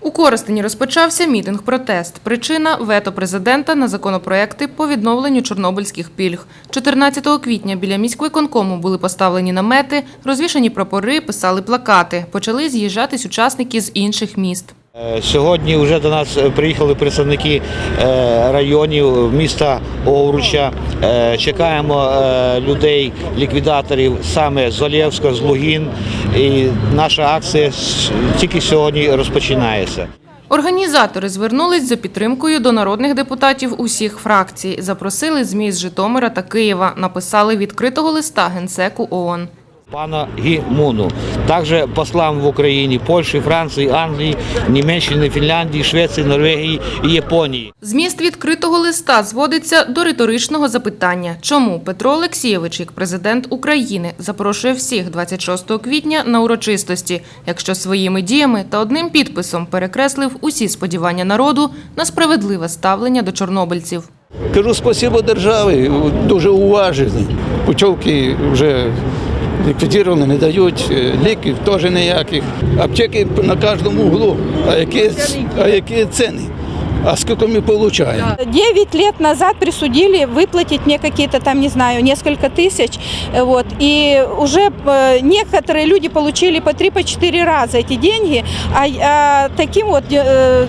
У Коростені розпочався мітинг-протест. Причина – вето президента на законопроекти по відновленню чорнобильських пільг. 14 квітня біля міськвиконкому були поставлені намети, розвішані прапори, писали плакати. Почали з'їжджатись учасники з інших міст. Е, Сьогодні вже до нас е, приїхали представники е, районів міста Овруча. Чекаємо людей, ліквідаторів саме з Олєвська, з Лугін. І наша акція тільки сьогодні розпочинається. Організатори звернулись за підтримкою до народних депутатів усіх фракцій. Запросили ЗМІ з Житомира та Києва. Написали відкритого листа генсеку ООН. Пана Гімуну, також послам в Україні, Польщі, Франції, Англії, Німеччини, Фінляндії, Швеції, Норвегії і Японії. Зміст відкритого листа зводиться до риторичного запитання, чому Петро Олексійович, як президент України, запрошує всіх 26 квітня на урочистості, якщо своїми діями та одним підписом перекреслив усі сподівання народу на справедливе ставлення до чорнобильців. Кажу спасибо державі, дуже уважені. Путівки вже ліквідовані, не дають, е, ліків теж ніяких. Аптеки на кожному углу. А які, а які ціни? А скільки ми отримуємо? Девять лет назад присудили выплатить мне какие-то там, не знаю, несколько тысяч. э, Вот, и уже э, некоторые люди получили по три, по четыре раза эти деньги, а, а таким вот э,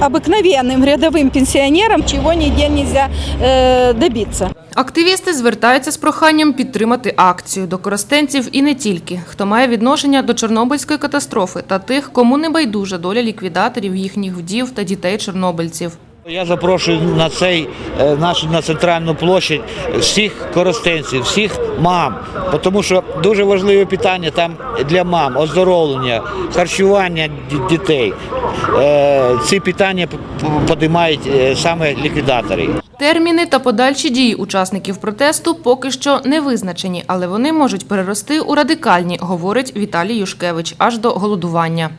обыкновенным рядовым пенсионерам чего нигде нельзя э, добиться. Активісти звертаються з проханням підтримати акцію до коростенців і не тільки, хто має відношення до Чорнобильської катастрофи та тих, кому не байдужа доля ліквідаторів, їхніх вдів та дітей чорнобильців. Я запрошую на цей е, нашу на центральну площадь всіх коростенців, всіх мам, тому що дуже важливе питання там для мам оздоровлення, харчування дітей. Е, Ці питання п- п- підіймають е, саме ліквідатори. Терміни та подальші дії учасників протесту поки що не визначені, але вони можуть перерости у радикальні, говорить Віталій Юшкевич, аж до голодування.